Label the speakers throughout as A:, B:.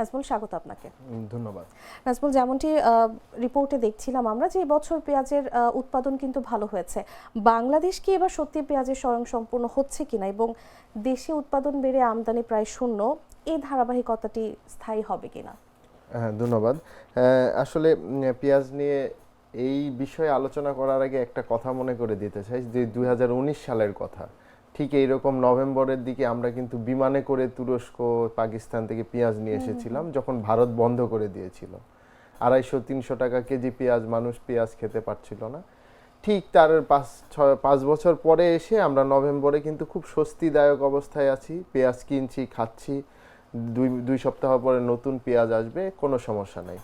A: নাজমুল স্বাগত আপনাকে।
B: ধন্যবাদ।
A: নাজমুল যেমনটি রিপোর্টে দেখছিলাম আমরা যে এবছর পেঁয়াজের উৎপাদন কিন্তু ভালো হয়েছে বাংলাদেশ কি এবার সত্যি পেঁয়াজের স্বয়ংসম্পূর্ণ হচ্ছে কিনা এবং দেশে উৎপাদন বেড়ে আমদানি প্রায় শূন্য এই ধারাবাহিকতাটি স্থায়ী হবে কিনা?
B: হ্যাঁ ধন্যবাদ। আসলে পেঁয়াজ নিয়ে এই বিষয়ে আলোচনা করার আগে একটা কথা মনে করে দিতে চাই যে দুই হাজার উনিশ সালের কথা। ঠিক এইরকম নভেম্বরের দিকে আমরা কিন্তু বিমানে করে তুরস্ক পাকিস্তান থেকে পেঁয়াজ নিয়ে এসেছিলাম যখন ভারত বন্ধ করে দিয়েছিল। আড়াইশো তিনশো টাকা কেজি পেঁয়াজ মানুষ পেঁয়াজ খেতে পারছিল না। ঠিক তার পাঁচ ছয় পাঁচ বছর পরে এসে আমরা নভেম্বরে কিন্তু খুব স্বস্তিদায়ক অবস্থায় আছি। পেঁয়াজ কিনছি খাচ্ছি। দুই দুই সপ্তাহ পরে নতুন পেঁয়াজ আসবে কোনো সমস্যা নাই।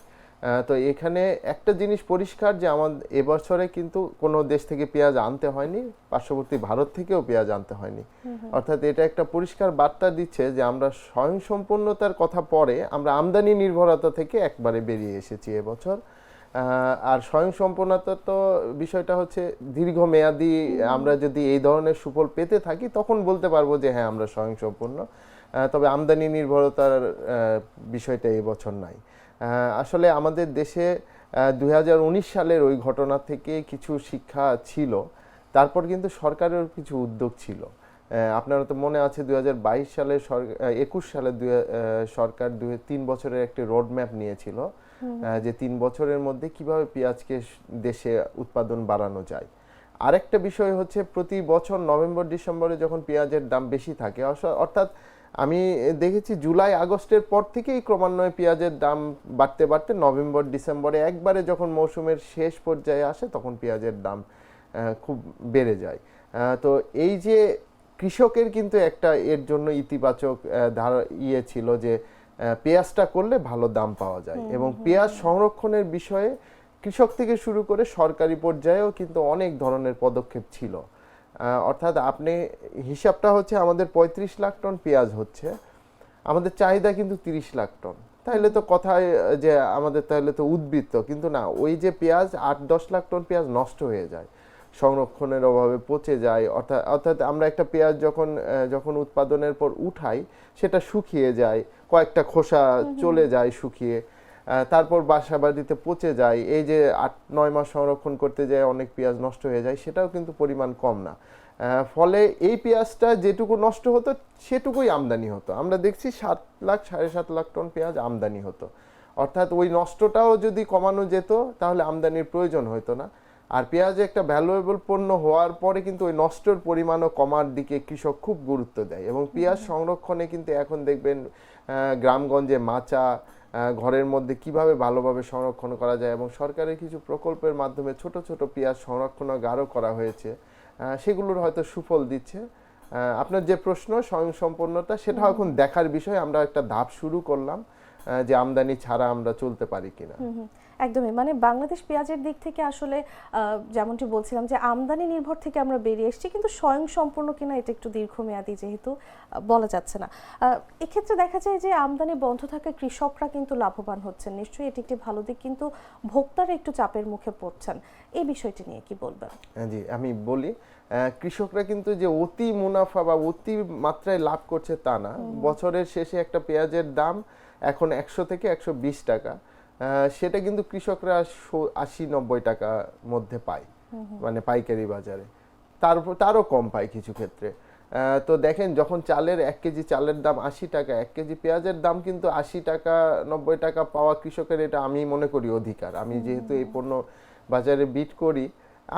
B: তো এখানে একটা জিনিস পরিষ্কার যে আমাদের এবছরে কিন্তু কোনো দেশ থেকে পেঁয়াজ আনতে হয়নি পার্শ্ববর্তী ভারত থেকেও পেঁয়াজ আনতে হয়নি। অর্থাৎ এটা একটা পরিষ্কার বার্তা দিচ্ছে যে আমরা স্বয়ংসম্পূর্ণতার কথা পরে আমরা আমদানি নির্ভরতা থেকে একবারে বেরিয়ে এসেছি এবছর। আর স্বয়ংসম্পূর্ণতা তো বিষয়টা হচ্ছে দীর্ঘমেয়াদী আমরা যদি এই ধরনের সুফল পেতে থাকি তখন বলতে পারব যে হ্যাঁ আমরা স্বয়ংসম্পূর্ণ। তবে আমদানি নির্ভরতার বিষয়টা এবছর নাই। আসলে আমাদের দেশে দুই হাজার উনিশ সালের ওই ঘটনা থেকে কিছু শিক্ষা ছিল। তারপর কিন্তু সরকারের কিছু উদ্যোগ ছিল। আপনারা তো মনে আছে দু দুই সালে একুশ সালে সরকার দুই তিন বছরের একটি রোড ম্যাপ নিয়েছিল যে তিন বছরের মধ্যে কীভাবে পেঁয়াজকে দেশে উৎপাদন বাড়ানো যায়। আরেকটা বিষয় হচ্ছে প্রতি বছর নভেম্বর ডিসেম্বরে যখন পেঁয়াজের দাম বেশি থাকে অর্থ- অর্থাৎ আমি দেখেছি জুলাই আগস্টের পর থেকেই ক্রমান্বয়ে পেঁয়াজের দাম বাড়তে বাড়তে নভেম্বর ডিসেম্বরে একবারে যখন মৌসুমের শেষ পর্যায়ে আসে তখন পেঁয়াজের দাম খুব বেড়ে যায়। তো এই যে কৃষকের কিন্তু একটা এর জন্য ইতিবাচক ধারা ইয়ে ছিল যে পেঁয়াজটা করলে ভালো দাম পাওয়া যায়। এবং পেঁয়াজ সংরক্ষণের বিষয়ে কৃষক থেকে শুরু করে সরকারি পর্যায়েও কিন্তু অনেক ধরনের পদক্ষেপ ছিল। অর্থাৎ আপনি হিসাবটা হচ্ছে আমাদের পঁয়ত্রিশ লাখ টন পেঁয়াজ হচ্ছে আমাদের চাহিদা কিন্তু তিরিশ লাখ টন। তাহলে তো কথায় যে আমাদের তাহলে তো উদ্বৃত্ত কিন্তু না ওই যে পেঁয়াজ আট দশ লাখ টন পেঁয়াজ নষ্ট হয়ে যায় সংরক্ষণের অভাবে পচে যায় অর্থাৎ অর্থাৎ আমরা একটা পেঁয়াজ যখন যখন উৎপাদনের পর উঠাই সেটা শুকিয়ে যায় কয়েকটা খোসা চলে যায় শুকিয়ে তারপর বাসা বাড়িতে পচে যায় এই যে আট নয় মাস সংরক্ষণ করতে যায় অনেক পেঁয়াজ নষ্ট হয়ে যায় সেটাও কিন্তু পরিমাণ কম না। ফলে এই পেঁয়াজটা যেটুকু নষ্ট হতো সেটুকুই আমদানি হতো। আমরা দেখছি সাত লাখ সাড়ে সাত লাখ টন পেঁয়াজ আমদানি হতো। অর্থাৎ ওই নষ্টটাও যদি কমানো যেত তাহলে আমদানির প্রয়োজন হতো না। আর পেঁয়াজ একটা ভ্যালুয়েবল পণ্য হওয়ার পরে কিন্তু ওই নষ্টর পরিমাণও কমার দিকে কৃষক খুব গুরুত্ব দেয়। এবং পেঁয়াজ সংরক্ষণে কিন্তু এখন দেখবেন গ্রামগঞ্জে মাচা ঘরের মধ্যে কীভাবে ভালোভাবে সংরক্ষণ করা যায় এবং সরকারের কিছু প্রকল্পের মাধ্যমে ছোট ছোট পেঁয়াজ সংরক্ষণাগারও করা হয়েছে সেগুলোর হয়তো সুফল দিচ্ছে। আপনার যে প্রশ্ন স্বয়ংসম্পন্নতা সেটা এখন দেখার বিষয়। আমরা একটা ধাপ শুরু করলাম। যে আমদানি ছাড়া আমরা চলতে পারি কিনা।
A: একদমই। মানে বাংলাদেশ পেঁয়াজের দিক থেকে আসলে যেমনটি বলছিলাম যে আমদানি নির্ভর থেকে আমরা বেরিয়ে এসেছি কিন্তু স্বয়ং সম্পূর্ণ কিনা এটা একটু দীর্ঘমেয়াদী যেহেতু বলা যাচ্ছে না। এক্ষেত্রে দেখা যায় যে আমদানি বন্ধ থাকায় কৃষকরা কিন্তু লাভবান হচ্ছেন। নিশ্চয়ই এটি একটি ভালো দিক কিন্তু ভোক্তারা একটু চাপের মুখে পড়ছেন। এই বিষয়টি নিয়ে কি বলবেন?
B: জি আমি বলি কৃষকরা কিন্তু যে অতি মুনাফা বা অতি মাত্রায় লাভ করছে তা না। বছরের শেষে একটা পেঁয়াজের দাম এখন একশো থেকে একশো বিশ টাকা। সেটা কিন্তু কৃষকরা আশি নব্বই টাকা মধ্যে পায়। মানে পাইকারি বাজারে। তার উপর তারও কম পায় কিছু ক্ষেত্রে। তো দেখেন যখন চালের এক কেজি চালের দাম আশি টাকা এক কেজি পেঁয়াজের দাম কিন্তু আশি টাকা নব্বই টাকা পাওয়া কৃষকের এটা আমি মনে করি অধিকার। আমি যেহেতু এই পণ্য বাজারে বিট করি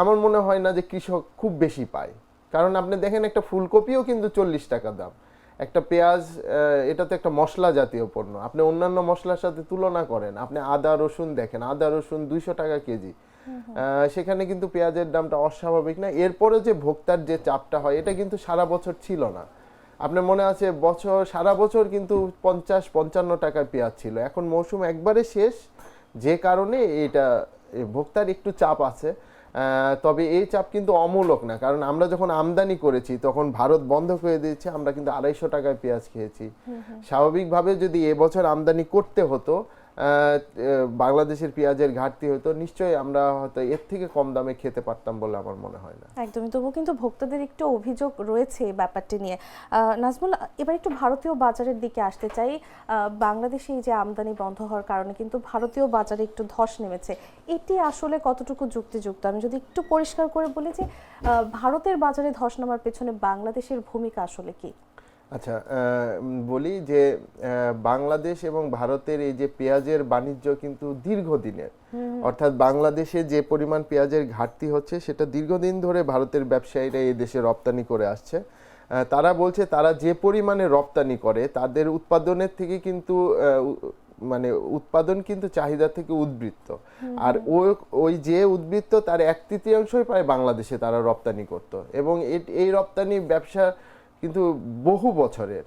B: আমার মনে হয় না যে কৃষক খুব বেশি পায়। কারণ আপনি দেখেন একটা ফুলকপিও কিন্তু চল্লিশ টাকা দাম। একটা পেঁয়াজ এটা তো একটা মশলা জাতীয় পণ্য। আপনি অন্যান্য মশলার সাথে তুলনা করেন আপনি আদা রসুন দেখেন আদা রসুন দুইশো টাকা কেজি। সেখানে কিন্তু পেঁয়াজের দামটা অস্বাভাবিক না। এরপরে যে ভোক্তার যে চাপটা হয় এটা কিন্তু সারা বছর ছিল না। আপনার মনে আছে বছর সারা বছর কিন্তু পঞ্চাশ পঞ্চান্ন টাকার পেঁয়াজ ছিল। এখন মৌসুম একবারে শেষ। যে কারণে এটা ভোক্তার একটু চাপ আছে। তবে এই চাপ কিন্তু অমূলক না কারণ আমরা যখন আমদানি করেছি তখন ভারত বন্ধ করে দিয়েছে আমরা কিন্তু আড়াইশো টাকায় পেঁয়াজ খেয়েছি। স্বাভাবিকভাবে যদি এবছর আমদানি করতে হতো বাংলাদেশের পেঁয়াজের ঘাটতি হতো নিশ্চয়ই আমরা হয়তো এর থেকে কম দামে খেতে পারতাম বলে আমার মনে হয় না।
A: একদমই। তবুও কিন্তু ভোক্তাদের একটু অভিযোগ রয়েছে এই ব্যাপারটি নিয়ে। নাজমুল, এবার একটু ভারতীয় বাজারের দিকে আসতে চাই। বাংলাদেশে এই যে আমদানি বন্ধ হওয়ার কারণে কিন্তু ভারতীয় বাজারে একটু ধস নেমেছে। এটি আসলে কতটুকু যুক্তিযুক্ত? আমি যদি একটু পরিষ্কার করে বলি যে ভারতের বাজারে ধস নামার পেছনে বাংলাদেশের ভূমিকা আসলে কি?
B: আচ্ছা বলি যে বাংলাদেশ এবং ভারতের এই যে পেঁয়াজের বাণিজ্য কিন্তু দীর্ঘদিনের। অর্থাৎ বাংলাদেশে যে পরিমাণ পেঁয়াজের ঘাটতি হচ্ছে সেটা দীর্ঘদিন ধরে ভারতের ব্যবসায়ীরা এই দেশে রপ্তানি করে আসছে। তারা বলছে তারা যে পরিমাণে রপ্তানি করে তাদের উৎপাদনের থেকে কিন্তু মানে উৎপাদন কিন্তু চাহিদা থেকে উদ্বৃত্ত। আর ওই ওই যে উদ্বৃত্ত তার এক তৃতীয়াংশই প্রায় বাংলাদেশে তারা রপ্তানি করত। এবং এই রপ্তানি ব্যবসা কিন্তু বহু বছরের।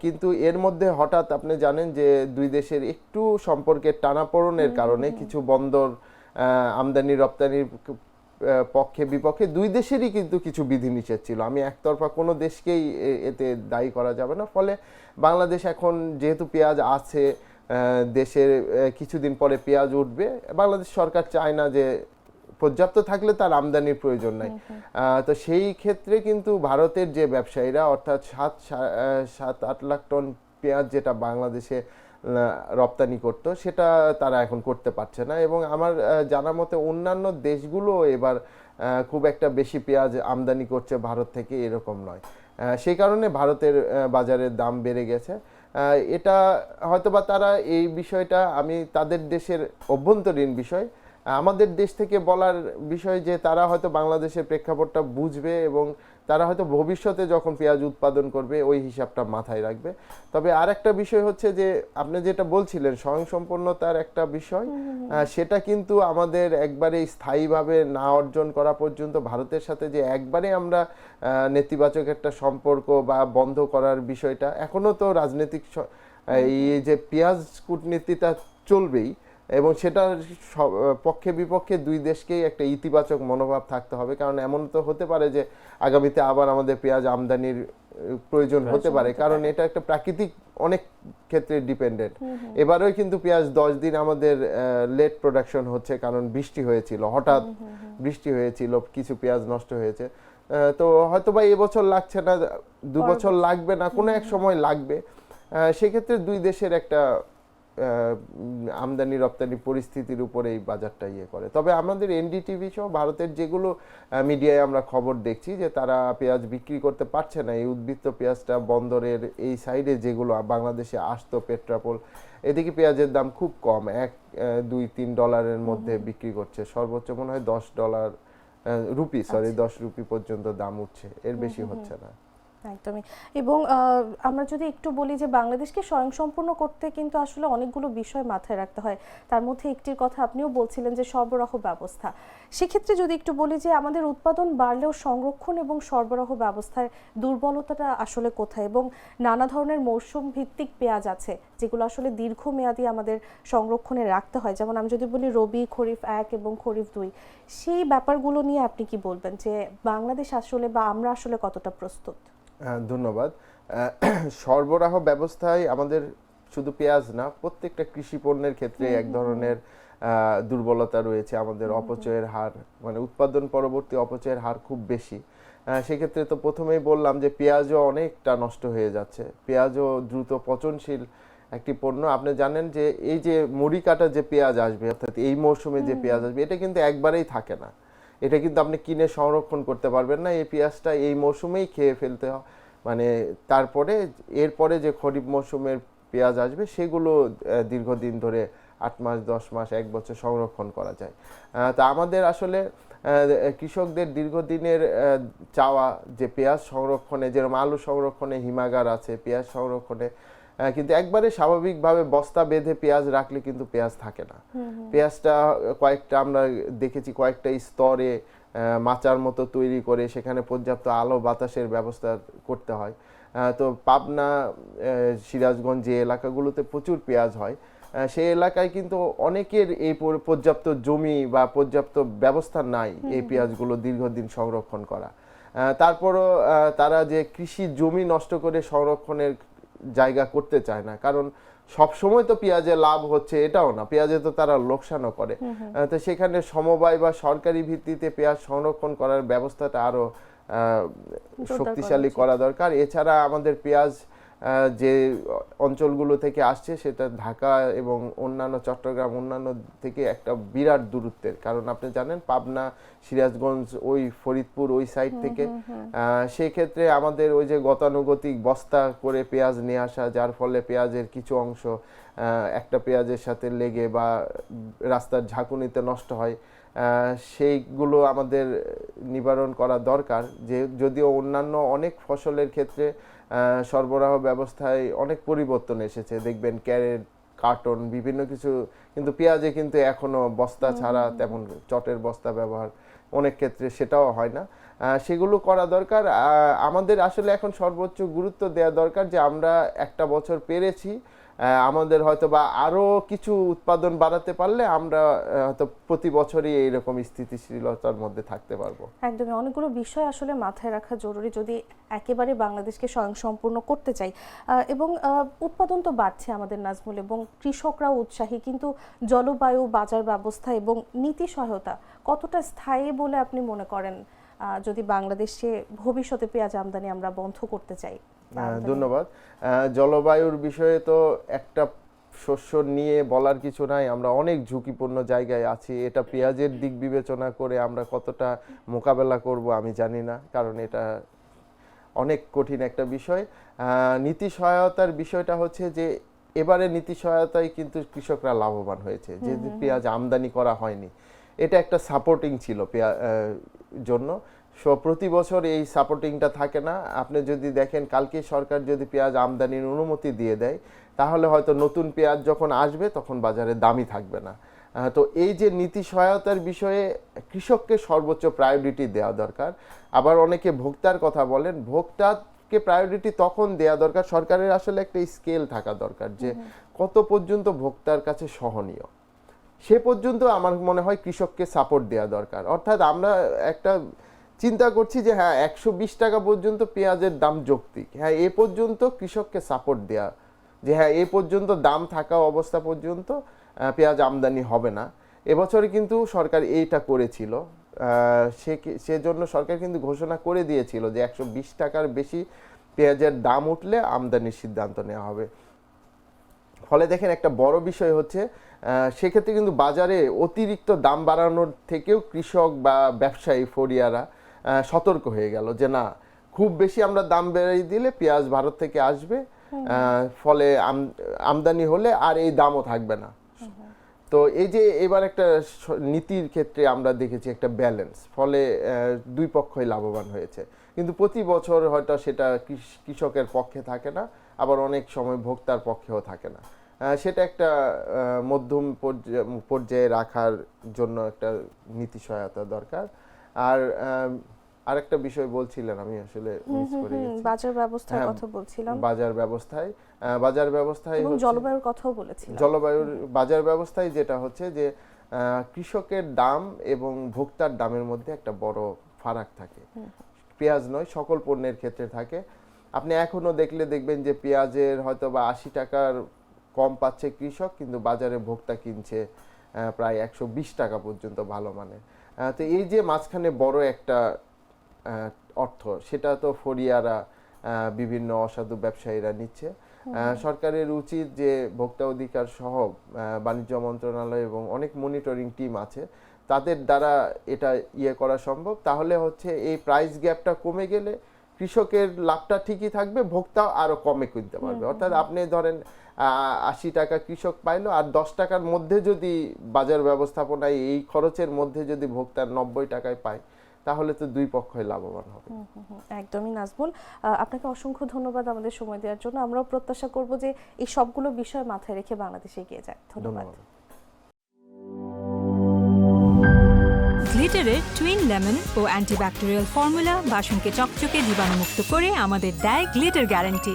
B: কিন্তু এর মধ্যে হঠাৎ আপনি জানেন যে দুই দেশের একটু সম্পর্কের টানাপোড়েনের কারণে কিছু বন্দর আমদানি রপ্তানির পক্ষে বিপক্ষে দুই দেশেরই কিন্তু কিছু বিধিনিষেধ ছিল। আমি একতরফা কোনো দেশকেই এ- এতে দায়ী করা যাবে না। ফলে বাংলাদেশ এখন যেহেতু পেঁয়াজ আছে দেশের কিছুদিন পরে পেঁয়াজ উঠবে। বাংলাদেশ সরকার চায় না যে পর্যাপ্ত থাকলে তার আমদানির প্রয়োজন নাই। তো সেই ক্ষেত্রে কিন্তু ভারতের যে ব্যবসায়ীরা অর্থাৎ সাত সাত আট লাখ টন পেঁয়াজ যেটা বাংলাদেশে রপ্তানি করতো সেটা তারা এখন করতে পারছে না এবং আমার জানা মতে অন্যান্য দেশগুলো এবার খুব একটা বেশি পেঁয়াজ আমদানি করছে ভারত থেকে এরকম নয়। সেই কারণে ভারতের বাজারের দাম বেড়ে গেছে। এটা হয়তোবা তারা এই বিষয়টা আমি তাদের দেশের অভ্যন্তরীণ বিষয় আমাদের দেশ থেকে বলার বিষয় যে তারা হয়তো বাংলাদেশের প্রেক্ষাপটটা বুঝবে এবং তারা হয়তো ভবিষ্যতে যখন পেঁয়াজ উৎপাদন করবে, ওই হিসাবটা মাথায় রাখবে। তবে আর একটা বিষয় হচ্ছে যে, আপনি যেটা বলছিলেন, স্বয়ংসম্পন্নতার একটা বিষয় সেটা কিন্তু আমাদের একবারে স্থায়ীভাবে না অর্জন করা পর্যন্ত ভারতের সাথে যে একবারে আমরা নেতিবাচক একটা সম্পর্ক বা বন্ধ করার বিষয়টা এখনও তো রাজনৈতিক এই যে পেঁয়াজ কূটনীতিটা চলবেই এবং সেটার সব- পক্ষে বিপক্ষে দুই দেশকেই একটা ইতিবাচক মনোভাব থাকতে হবে। কারণ এমন তো হতে পারে যে আগামীতে আবার আমাদের পেঁয়াজ আমদানির প্রয়োজন হতে পারে। কারণ এটা একটা প্রাকৃতিক অনেক ক্ষেত্রে ডিপেন্ডেন্ট। এবারেও কিন্তু পেঁয়াজ দশ দিন আমাদের লেট প্রোডাকশন হচ্ছে কারণ বৃষ্টি হয়েছিল। হঠাৎ বৃষ্টি হয়েছিল কিছু পেঁয়াজ নষ্ট হয়েছে। তো হয়তো বা এবছর লাগছে না দু বছর লাগবে না কোনো এক সময় লাগবে। সেক্ষেত্রে দুই দেশের একটা আমদানি রপ্তানি পরিস্থিতির উপরে এই বাজারটা ইয়ে করে। তবে আমাদের এনডিটিভি সহ ভারতের যেগুলো মিডিয়ায় আমরা খবর দেখছি যে তারা পেঁয়াজ বিক্রি করতে পারছে না এই উদ্বৃত্ত পেঁয়াজটা বন্দরের এই সাইডে যেগুলো বাংলাদেশে আসতো পেট্রাপোল এদিকে পেঁয়াজের দাম খুব কম এক দুই তিন ডলারের মধ্যে বিক্রি করছে সর্বোচ্চ মনে হয় দশ ডলার রুপি সরি দশ রুপি পর্যন্ত দাম উঠছে এর বেশি হচ্ছে না।
A: একদমই। এবং আমরা যদি একটু বলি যে বাংলাদেশকে স্বয়ংসম্পূর্ণ করতে কিন্তু আসলে অনেকগুলো বিষয় মাথায় রাখতে হয়। তার মধ্যে একটির কথা আপনিও বলছিলেন যে সরবরাহ ব্যবস্থা। সেক্ষেত্রে যদি একটু বলি যে আমাদের উৎপাদন বাড়লেও সংরক্ষণ এবং সরবরাহ ব্যবস্থায় দুর্বলতাটা আসলে কোথায়? এবং নানা ধরনের মৌসুম ভিত্তিক পেঁয়াজ আছে, যেগুলো আসলে দীর্ঘমেয়াদী আমাদের সংরক্ষণে রাখতে হয়। যেমন আমি যদি বলি রবি, খরিফ এক এবং খরিফ দুই। সেই ব্যাপারগুলো নিয়ে আপনি কি বলবেন? যে বাংলাদেশ আসলে বা আমরা আসলে কতটা প্রস্তুত?
B: ধন্যবাদ। আহ, সরবরাহ ব্যবস্থায় আমাদের শুধু পেঁয়াজ না প্রত্যেকটা কৃষি পণ্যের ক্ষেত্রে এক ধরনের দুর্বলতা রয়েছে। আমাদের অপচয়ের হার মানে উৎপাদন পরবর্তী অপচয়ের হার খুব বেশি। সেক্ষেত্রে তো প্রথমেই বললাম যে পেঁয়াজও অনেকটা নষ্ট হয়ে যাচ্ছে। পেঁয়াজও দ্রুত পচনশীল একটি পণ্য। আপনি জানেন যে এই যে মুড়ি কাটা যে পেঁয়াজ আসবে অর্থাৎ এই মৌসুমে যে পেঁয়াজ আসবে এটা কিন্তু একবারেই থাকে না। এটা কিন্তু আপনি কিনে সংরক্ষণ করতে পারবেন না। এই পেঁয়াজটা এই মৌসুমেই খেয়ে ফেলতে হয় মানে তারপরে এরপরে যে খরিফ মৌসুমের পেঁয়াজ আসবে, সেগুলো দীর্ঘদিন ধরে আট মাস, দশ মাস, এক বছর সংরক্ষণ করা যায়। তা আমাদের আসলে কৃষকদের দীর্ঘদিনের চাওয়া যে পেঁয়াজ সংরক্ষণে, যেরকম আলু সংরক্ষণে হিমাগার আছে, পেঁয়াজ সংরক্ষণে কিন্তু একবারে স্বাভাবিকভাবে বস্তা বেঁধে পেঁয়াজ রাখলে কিন্তু পেঁয়াজ থাকে না। পেঁয়াজটা কয়েকটা আমরা দেখেছি কয়েকটা স্তরে মাচার মতো তৈরি করে সেখানে পর্যাপ্ত আলো বাতাসের ব্যবস্থা করতে হয়। তো পাবনা সিরাজগঞ্জ যে এলাকাগুলোতে প্রচুর পেঁয়াজ হয় সেই এলাকায় কিন্তু অনেকের এই পর্যাপ্ত জমি বা পর্যাপ্ত ব্যবস্থা নাই এই পেঁয়াজগুলো দীর্ঘদিন সংরক্ষণ করা। তারপরও তারা যে কৃষি জমি নষ্ট করে সংরক্ষণের জায়গা করতে চায় না। কারণ সব সময় তো পেঁয়াজে লাভ হচ্ছে এটাও না পেঁয়াজে তো তারা লোকসানও করে। তো সেখানে সমবায় বা সরকারি ভিত্তিতে পেঁয়াজ সংরক্ষণ করার ব্যবস্থাটা আরও আহ, শক্তিশালী করা দরকার। এছাড়া আমাদের পেঁয়াজ যে অঞ্চলগুলো থেকে আসছে সেটা ঢাকা এবং অন্যান্য চট্টগ্রাম অন্যান্য থেকে একটা বিরাট দূরত্বের। কারণ আপনি জানেন পাবনা সিরাজগঞ্জ ওই ফরিদপুর ওই সাইড থেকে আহ, সেই ক্ষেত্রে আমাদের ওই যে গতানুগতিক বস্তা করে পেঁয়াজ নিয়ে আসা যার ফলে পেঁয়াজের কিছু অংশ একটা পেঁয়াজের সাথে লেগে বা রাস্তার ঝাঁকুনিতে নষ্ট হয় সেইগুলো আমাদের নিবারণ করা দরকার। যে যদিও অন্যান্য অনেক ফসলের ক্ষেত্রে সরবরাহ ব্যবস্থায় অনেক পরিবর্তন এসেছে। দেখবেন ক্যারেট কার্টন বিভিন্ন কিছু কিন্তু পেঁয়াজে কিন্তু এখনও বস্তা ছাড়া তেমন চটের বস্তা ব্যবহার অনেক ক্ষেত্রে সেটাও হয় না। সেগুলো করা দরকার। আমাদের আসলে এখন সর্বোচ্চ গুরুত্ব দেওয়া দরকার যে আমরা একটা বছর পেরেছি। আমাদের হয়তো বা আরও কিছু উৎপাদন বাড়াতে পারলে আমরা হয়তো প্রতি বছরই এইরকম স্থিতিশীলতার মধ্যে থাকতে পারব।
A: একদমই। অনেকগুলো বিষয় আসলে মাথায় রাখা জরুরি যদি একেবারে বাংলাদেশকে স্বয়ংসম্পূর্ণ করতে চাই। এবং উৎপাদন তো বাড়ছে আমাদের নাজমুল, এবং কৃষকরাও উৎসাহী, কিন্তু জলবায়ু, বাজার ব্যবস্থা এবং নীতি সহায়তা কতটা স্থায়ী বলে আপনি মনে করেন? যদি বাংলাদেশে ভবিষ্যতে পেঁয়াজ আমদানি আমরা বন্ধ করতে চাই।
B: ধন্যবাদ। জলবায়ুর বিষয়ে তো একটা শস্য নিয়ে বলার কিছু নাই আমরা অনেক ঝুঁকিপূর্ণ জায়গায় আছি এটা পেঁয়াজের দিক বিবেচনা করে আমরা কতটা মোকাবেলা করব আমি জানি না কারণ এটা অনেক কঠিন একটা বিষয়। নীতি সহায়তার বিষয়টা হচ্ছে যে এবারে নীতি সহায়তায় কিন্তু কৃষকরা লাভবান হয়েছে যেহেতু পেঁয়াজ আমদানি করা হয়নি। এটা একটা সাপোর্টিং ছিল পেঁয়া জন্য। সো প্রতি বছর এই সাপোর্টিংটা থাকে না। আপনি যদি দেখেন কালকে সরকার যদি পেঁয়াজ আমদানির অনুমতি দিয়ে দেয় তাহলে হয়তো নতুন পেঁয়াজ যখন আসবে তখন বাজারে দামই থাকবে না। তো এই যে নীতি সহায়তার বিষয়ে কৃষককে সর্বোচ্চ প্রায়োরিটি দেওয়া দরকার। আবার অনেকে ভোক্তার কথা বলেন ভোক্তাকে প্রায়োরিটি তখন দেওয়া দরকার সরকারের আসলে একটা স্কেল থাকা দরকার যে কত পর্যন্ত ভোক্তার কাছে সহনীয়। সে পর্যন্ত আমার মনে হয় কৃষককে সাপোর্ট দেওয়া দরকার। অর্থাৎ আমরা একটা চিন্তা করছি যে হ্যাঁ একশো বিশ টাকা পর্যন্ত পেঁয়াজের দাম যৌক্তিক। হ্যাঁ এ পর্যন্ত কৃষককে সাপোর্ট দেওয়া যে হ্যাঁ এ পর্যন্ত দাম থাকা অবস্থা পর্যন্ত পেঁয়াজ আমদানি হবে না। এবছরে কিন্তু সরকার এইটা করেছিল। সে সেজন্য সরকার কিন্তু ঘোষণা করে দিয়েছিল যে, একশো বিশ টাকার বেশি পেঁয়াজের দাম উঠলে আমদানির সিদ্ধান্ত নেওয়া হবে। ফলে দেখেন একটা বড় বিষয় হচ্ছে সেক্ষেত্রে কিন্তু বাজারে অতিরিক্ত দাম বাড়ানোর থেকেও কৃষক বা ব্যবসায়ী ফরিয়ারা সতর্ক হয়ে গেল যে না খুব বেশি আমরা দাম বেড়িয়ে দিলে পেঁয়াজ ভারত থেকে আসবে ফলে আম- আমদানি হলে আর এই দামও থাকবে না। তো এই যে এবার একটা নীতির ক্ষেত্রে আমরা দেখেছি একটা ব্যালেন্স ফলে দুই পক্ষই লাভবান হয়েছে। কিন্তু প্রতি বছর হয়তো সেটা কৃষ- কৃষকের পক্ষে থাকে না আবার অনেক সময় ভোক্তার পক্ষেও থাকে না। সেটা একটা মধ্যম পর্যায়ে- রাখার জন্য একটা নীতি সহায়তা দরকার। আর আরেকটা বিষয় বলছিলেন আমি আসলে মিস করে গেছি।
A: বাজার ব্যবস্থার
B: হ্যাঁ,
A: কথা বলছিলাম।
B: বাজার ব্যবস্থায় বাজার ব্যবস্থায়
A: এবং জলবায়ুর কথাও বলেছিলাম।
B: জলবায়ুর বাজার ব্যবস্থায় যেটা হচ্ছে যে কৃষকের দাম এবং ভোক্তার দামের মধ্যে একটা বড় ফারাক থাকে। পেঁয়াজ নয় সকল পণ্যের ক্ষেত্রে থাকে। আপনি এখনও দেখলে দেখবেন যে পেঁয়াজের হয়তো বা আশি টাকার কম পাচ্ছে কৃষক কিন্তু বাজারে ভোক্তা কিনছে আহ, প্রায় একশো বিশ টাকা পর্যন্ত ভালো মানে তো এই যে মাঝখানে বড় একটা অর্থ। সেটা তো ফরিয়ারা বিভিন্ন অসাধু ব্যবসায়ীরা নিচ্ছে। সরকারের উচিত যে ভোক্তা অধিকার সহ বাণিজ্য মন্ত্রণালয় এবং অনেক মনিটরিং টিম আছে তাদের দ্বারা এটা ইয়ে করা সম্ভব। তাহলে হচ্ছে এই প্রাইস গ্যাপটা কমে গেলে কৃষকের লাভটা ঠিকই থাকবে ভোক্তা আরও কমে কিনতে পারবে। অর্থাৎ আপনি ধরেন আশি টাকা কৃষক পাইলো আর দশ টাকার মধ্যে যদি বাজার ব্যবস্থাপনায় এই খরচের মধ্যে যদি ভোক্তা নব্বই টাকায় পায় তাহলে তো দুই পক্ষই লাভবান হবে।
A: হুম, হুম, একদমই নাজমুল। আপনাকে অসংখ্য ধন্যবাদ আমাদের সময় দেওয়ার জন্য। আমরাও প্রত্যাশা করব যে এই সবগুলো বিষয় মাথায় রেখে বাংলাদেশে এগিয়ে যায়। ধন্যবাদ।
B: ধন্যবাদ।
C: গ্লিটারের টুইন লেমন ও অ্যান্টিব্যাকটেরিয়াল ফর্মুলা বাসনকে চকচকে জীবাণুমুক্ত করে আমাদের দেয় গ্লিটার গ্যারান্টি।